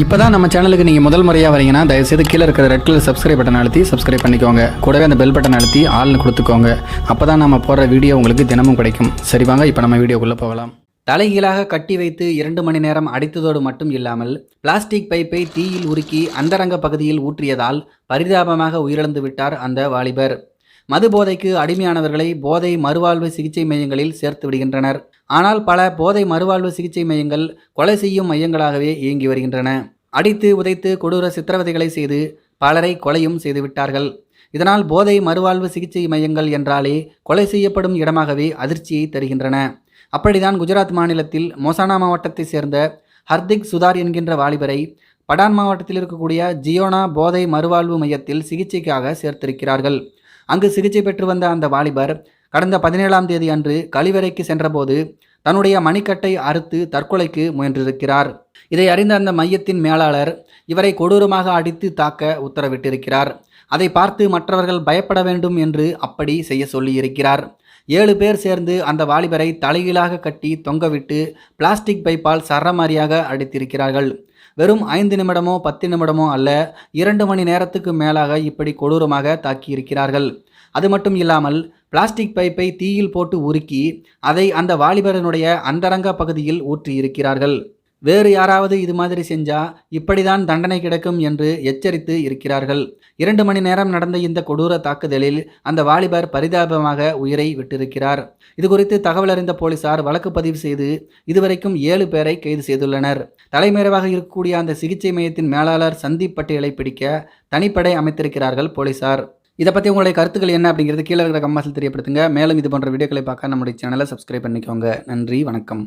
இப்போ தான் நம்ம சேனலுக்கு நீங்கள் முதல் முறையாக வரீங்கன்னா தயவுசெய்து கீழே இருக்கிற ரெட் கலர் சப்ஸ்கிரைப் பட்டன் அழுத்தி சப்ஸ்கிரைப் பண்ணிக்கோங்க. கூடவே அந்த பெல் பட்டன் அழுத்தி ஆள்னு கொடுத்துக்கோங்க. அப்போ தான் நம்ம போடுற வீடியோ உங்களுக்கு தினமும் கிடைக்கும். சரி வாங்க இப்போ நம்ம வீடியோக்குள்ளே போகலாம். தலைகீழாக கட்டி வைத்து இரண்டு மணி நேரம் அடித்ததோடு மட்டும் இல்லாமல் பிளாஸ்டிக் பைப்பை தீயில் உருக்கி அந்தரங்க பகுதியில் ஊற்றியதால் பரிதாபமாக உயிரிழந்து விட்டார் அந்த வாலிபர். மது போதைக்கு அடிமையானவர்களை போதை மறுவாழ்வு சிகிச்சை மையங்களில் சேர்த்து விடுகின்றனர். ஆனால் பல போதை மறுவாழ்வு சிகிச்சை மையங்கள் கொலை செய்யும் மையங்களாகவே இயங்கி வருகின்றன. அடித்து உதைத்து கொடூர சித்திரவதைகளை செய்து பலரை கொலையும் செய்துவிட்டார்கள் இதனால் போதை மறுவாழ்வு சிகிச்சை மையங்கள் என்றாலே கொலை செய்யப்படும் இடமாகவே அதிர்ச்சியை தருகின்றன. அப்படிதான் குஜராத் மாநிலத்தில் மோசானா மாவட்டத்தைச் சேர்ந்த ஹர்திக் சுதார் என்கின்ற வாலிபரை படான் மாவட்டத்தில் இருக்கக்கூடிய ஜியோனா போதை மறுவாழ்வு மையத்தில் சிகிச்சைக்காக சேர்த்திருக்கிறார்கள். அங்கு சிகிச்சை பெற்று வந்த அந்த வாலிபர் கடந்த பதினேழாம் தேதி அன்று கழிவறைக்கு சென்றபோது தன்னுடைய மணிக்கட்டை அறுத்து தற்கொலைக்கு முயன்றிருக்கிறார். இதை அறிந்த அந்த மையத்தின் மேலாளர் இவரை கொடூரமாக அடித்து தாக்க உத்தரவிட்டிருக்கிறார். அதை பார்த்து மற்றவர்கள் பயப்பட வேண்டும் என்று அப்படி செய்ய சொல்லியிருக்கிறார். ஏழு பேர் சேர்ந்து அந்த வாலிபரை தலைகீழாக கட்டி தொங்கவிட்டு பிளாஸ்டிக் பைப்பால் சரமாரியாக அடித்திருக்கிறார்கள். வெறும் ஐந்து நிமிடமோ பத்து நிமிடமோ அல்ல இரண்டு மணி நேரத்துக்கு மேலாக இப்படி கொடூரமாக தாக்கியிருக்கிறார்கள். அது மட்டும் இல்லாமல் பிளாஸ்டிக் பைப்பை தீயில் போட்டு உருக்கி அதை அந்த வாலிபரனுடைய அந்தரங்க பகுதியில் ஊற்றியிருக்கிறார்கள். வேறு யாராவது இது மாதிரி செஞ்சா இப்படிதான் தண்டனை கிடைக்கும் என்று எச்சரித்து இருக்கிறார்கள். இரண்டு மணி நேரம் நடந்த இந்த கொடூர தாக்குதலில் அந்த வாலிபர் பரிதாபமாக உயிரை விட்டிருக்கிறார். இதுகுறித்து தகவல் அறிந்த போலீசார் வழக்கு பதிவு செய்து இதுவரைக்கும் ஏழு பேரை கைது செய்துள்ளனர். தலைமறைவாக இருக்கக்கூடிய அந்த சிகிச்சை மையத்தின் மேலாளர் சந்தீப் பட்டேலை பிடிக்க தனிப்படை அமைத்திருக்கிறார்கள் போலீசார். இதை பற்றி உங்களுடைய கருத்துக்கள் என்ன அப்படிங்கிறது கீழே இருக்கிற கம்மாசில் தெரியப்படுத்துங்க. மேலும் இது போன்ற வீடியோக்களை பார்க்க நம்முடைய சேனலை சப்ஸ்கிரைப் பண்ணிக்கோங்க. நன்றி வணக்கம்.